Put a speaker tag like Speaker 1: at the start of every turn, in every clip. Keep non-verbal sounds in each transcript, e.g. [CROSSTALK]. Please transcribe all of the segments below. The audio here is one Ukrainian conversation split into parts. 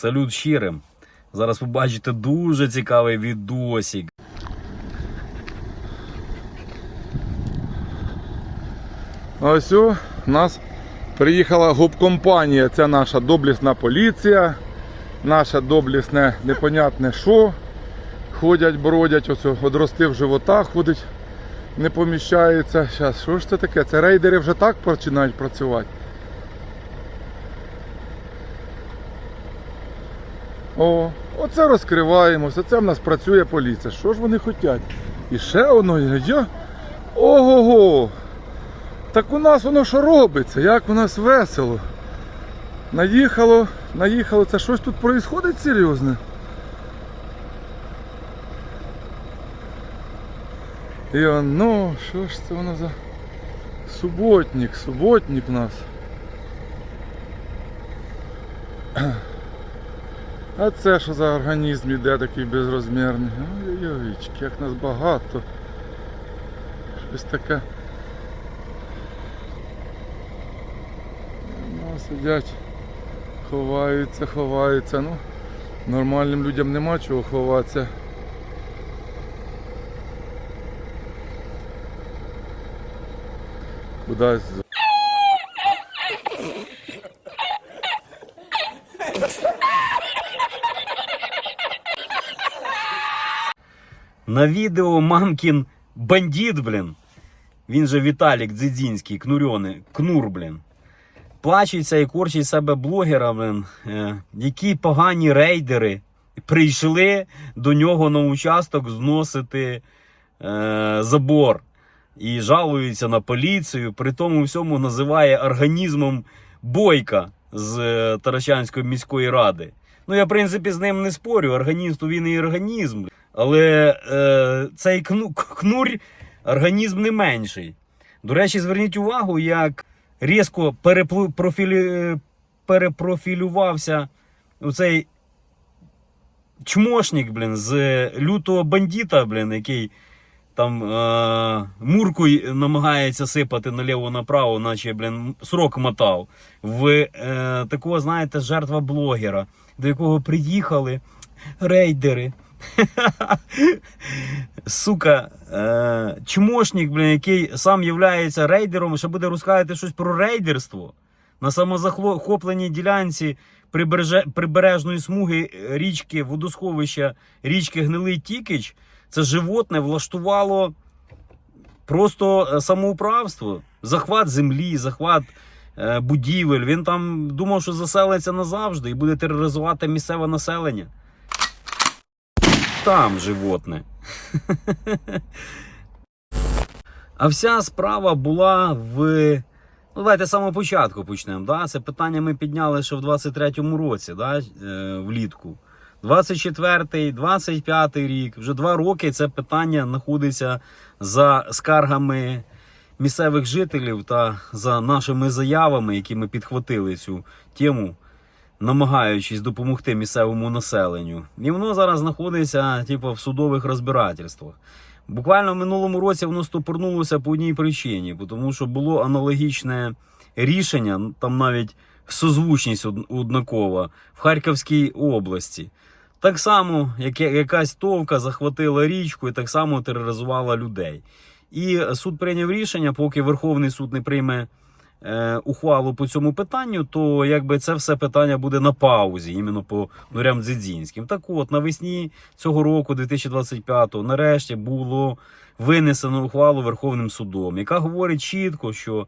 Speaker 1: Салют щирим. Зараз побачите дуже цікавий відосик.
Speaker 2: Ось у нас приїхала губкомпанія. Це наша доблісна поліція, наше доблісне непонятне що. Ходять, бродять, ось одрости в животах ходить, не поміщається. Зараз, що ж це таке? Це рейдери вже так починають працювати. О, оце розкриваємося, це в нас працює поліція. Що ж вони хочуть? І ще воно є. Я... Ого-го! Так у нас воно що робиться, як у нас весело. Наїхало, наїхало, це щось тут происходить серйозне. І воно, що ж це воно за суботник, суботник у нас. А це що за організм іде такий безрозмірний? Ой-ой-ой, як нас багато. Щось таке. Ну, сидять, ховаються, ховаються. Ну, нормальним людям нема чого ховатися. Кудись.
Speaker 1: На відео мамкін бандит, блін. Він же Віталік Дзидзінський, кнурьоний, кнур, блін. Плачеться і корчить себе блогера, блін. Е, які погані рейдери прийшли до нього на участок зносити е, забор. І жалуються на поліцію, при тому всьому називає організмом бойка з е, Таращанської міської ради. Ну, я, в принципі, з ним не спорю. Організм то він і організм. Але е, цей кну, кнурь організм не менший. До речі, зверніть увагу, як різко переплу, перепрофілювався оцей чмошник, блін, з лютого бандита, блін, який там е, муркою намагається сипати наліво-направо, наче, блін, срок мотав. В е, такого, знаєте, жертва блогера, до якого приїхали рейдери. Сука, е, чмошник, блін, який сам являється рейдером, ще буде розказувати щось про рейдерство на самозахопленій ділянці прибереже, прибережної смуги річки, водосховища річки Гнилий Тікич. Це животне влаштувало просто е, самоуправство, захват землі, захват е, будівель. Він там думав, що заселиться назавжди і буде тероризувати місцеве населення. Там животне. А вся справа була в. Ну, давайте з самого початку почнемо. Да? Це питання ми підняли ще в 23-му році, да? е, влітку. 24-й, 25-й рік, вже два роки це питання знаходиться за скаргами місцевих жителів та за нашими заявами, які ми підхватили цю тему, намагаючись допомогти місцевому населенню. І воно зараз знаходиться типу, в судових розбирательствах. Буквально в минулому році воно стопорнулося по одній причині, тому що було аналогічне рішення, ну, там навіть созвучність однакова в Харківській області. Так само, як якась товка захватила річку і так само тероризувала людей. І суд прийняв рішення, поки Верховний суд не прийме ухвалу по цьому питанню, то якби це все питання буде на паузі, іменно по Нурям Дзидзінським. Так от, навесні цього року, 2025-го, нарешті було винесено ухвалу Верховним судом, яка говорить чітко, що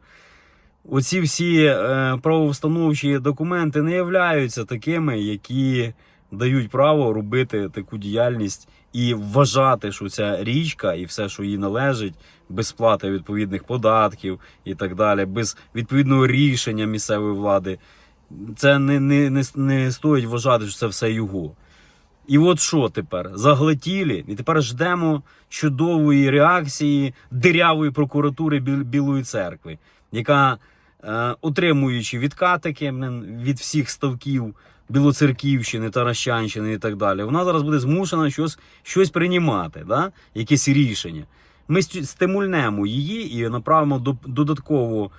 Speaker 1: оці всі е, правовстановчі документи не являються такими, які дають право робити таку діяльність і вважати, що ця річка і все, що їй належить, без сплати відповідних податків і так далі, без відповідного рішення місцевої влади, це не, не, не, не стоїть вважати, що це все його. І от що тепер? Заглетіли, і тепер ждемо чудової реакції дирявої прокуратури Білої церкви, яка, е, отримуючи відкатики від всіх ставків Білоцерківщини, Таращанщини і так далі, вона зараз буде змушена щось, щось приймати, да? якісь рішення. Ми стимульнемо її і направимо до, додатково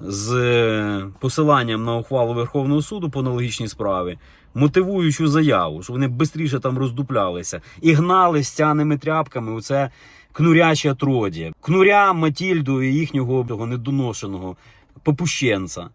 Speaker 1: з е, посиланням на ухвалу Верховного суду по аналогічній справі мотивуючу заяву, щоб вони швидше там роздуплялися і гнали стяними тряпками. Оце кнуряче отродє. Кнуря, Матільду і їхнього недоношеного попущенця.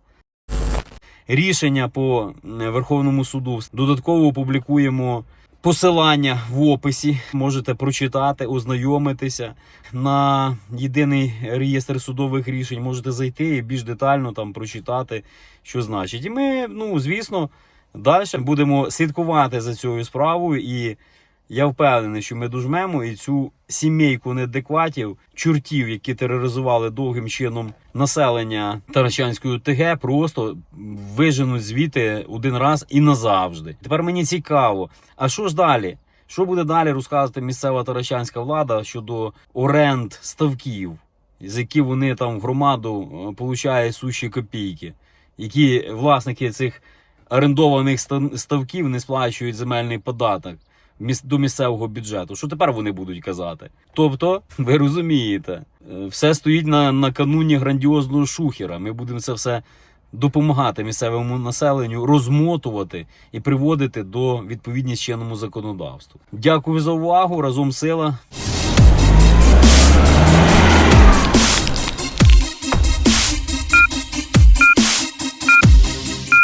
Speaker 1: Рішення по е, Верховному суду додатково опублікуємо посилання в описі. Можете прочитати, ознайомитися на єдиний реєстр судових рішень. Можете зайти і більш детально там прочитати, що значить. І ми, ну звісно, далі будемо слідкувати за цією справою. І я впевнений, що ми дожмемо і цю сімейку неадекватів, чортів, які тероризували довгим чином населення Таращанської ОТГ, просто виженуть звідти один раз і назавжди. Тепер мені цікаво, а що ж далі? Що буде далі розказувати місцева таращанська влада щодо оренд ставків, з які вони там в громаду е, получають сущі копійки, які власники цих орендованих ставків не сплачують земельний податок до місцевого бюджету. Що тепер вони будуть казати? Тобто, [LAUGHS] ви розумієте, е, все стоїть на, на кануні грандіозного шухера. Ми будемо це все допомагати місцевому населенню розмотувати і приводити до відповідність чинному законодавству. Дякую за увагу. Разом сила.